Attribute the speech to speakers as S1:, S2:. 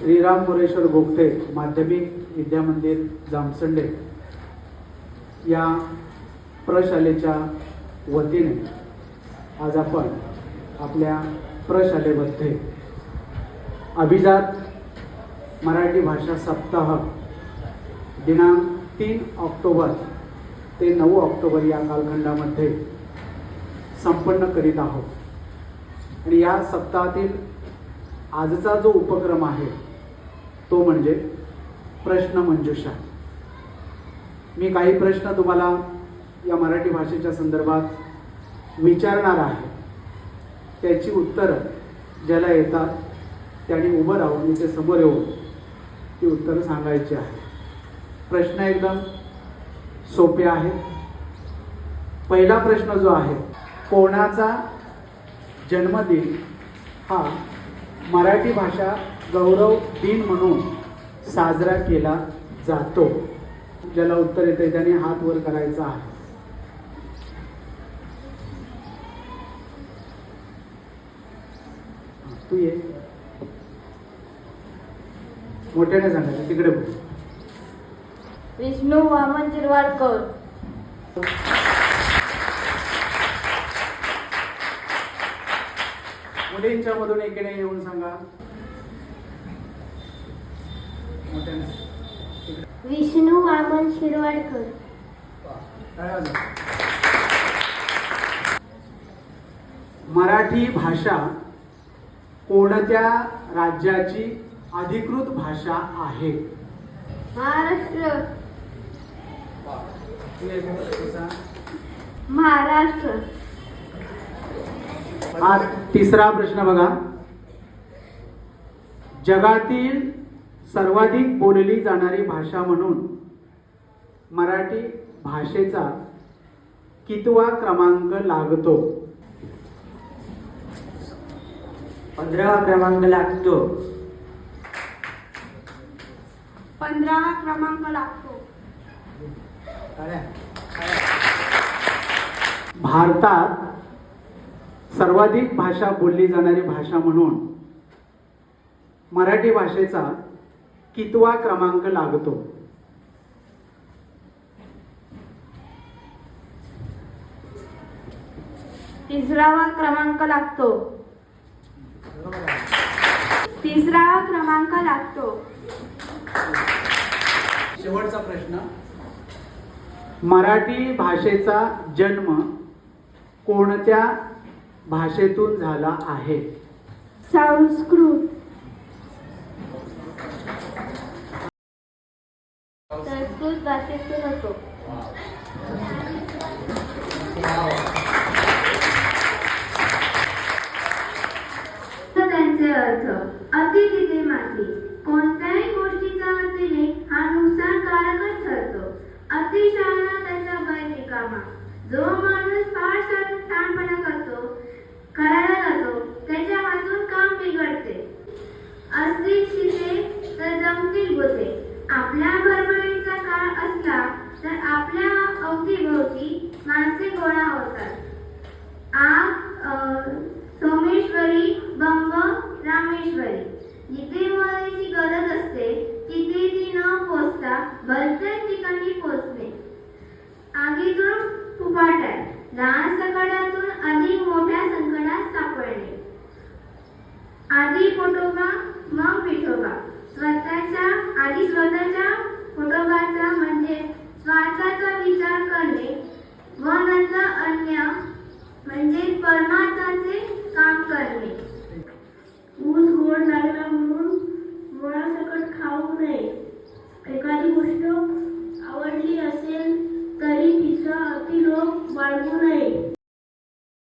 S1: श्रीराम मुरेश्वर गोगटे माध्यमिक विद्यामंदिर जामसंडे या प्रशालेच्या वतीने आज आपण आपल्या प्रशालेमध्ये अभिजात मराठी भाषा सप्ताह दिनांक तीन ऑक्टोबर ते नऊ ऑक्टोबर या कालखंडामध्ये संपन्न करीत आहोत. आणि या सप्ताहातील आजचा जो उपक्रम आहे तो म्हणजे प्रश्न मंजुषा. मी काही प्रश्न तुम्हाला या मराठी भाषेच्या संदर्भात विचारणार आहे. त्याची उत्तरं ज्याला येतात त्याने उभं राहून ते समोर येऊन ती उत्तरं सांगायची आहे. प्रश्न एकदम सोपे आहेत. पहिला प्रश्न जो आहे कोणाचा जन्मदिन हा मराठी भाषा गौरव दिन म्हणून साजरा केला जातो. ज्याला उत्तर येते त्याने हात वर करायचा आहे. तू ये. मोठ्याने सांगायचं तिकडे बघ.
S2: विष्णू वामन जिरवाडकर
S1: मुलींच्या मधून एकीने येऊन सांगा.
S2: विष्णू वामन शिरवाडकर.
S1: मराठी भाषा कोणत्या राज्याची अधिकृत भाषा आहे
S2: महाराष्ट्र. महाराष्ट्र
S1: हा तिसरा प्रश्न बघा. जगातील सर्वाधिक बोलली जाणारी भाषा म्हणून मराठी भाषेचा कितवा क्रमांक लागतो?
S3: पंधरावा क्रमांक लागतो.
S2: पंधरावा क्रमांक लागतो.
S1: भारतात सर्वाधिक भाषा बोलली जाणारी भाषा म्हणून मराठी भाषेचा कितवा क्रमांक लागतो?
S2: तिसरावा क्रमांक लागतो. तिसरावा क्रमांक लागतो.
S1: शेवटचा प्रश्न. मराठी भाषेचा जन्म कोणत्या भाषेतून झाला आहे.
S2: संस्कृत. संस्कृत भाषेतून होतो.
S4: त्यांचे अर्थ अति तिथे माती कोणत्याही गोष्टीचा अतिने हा नुकसानकारकच ठरतो. अतिशहाणा त्याचा बैल रिकामा जो माणूस फार करतो करायला जातो त्याच्या हातून काम बिघडते. असतील शिते तर जमतील गोते. आपल्या बरोबरीचा काळ असला तर आपल्या अवतीभोवती माणसे गोळा होतात. आग सोमेश्वरी बंब रामेश्वरी. जिथे मदतीची गरज असते तिथे ती न पोचता भलत्याच ठिकाणी पोचते. आगीतून आणि स्वतःच्या पोटोबाचा म्हणजे स्वार्थाचा विचार करणे व नंतर अन्य म्हणजे परमार्थाचे काम करणे. ऊस गोड लागला म्हणून मुळासकट खाऊ नये. एखादी गोष्ट आवडली असेल तरी तिचा अतिलोभ बाळगू नये.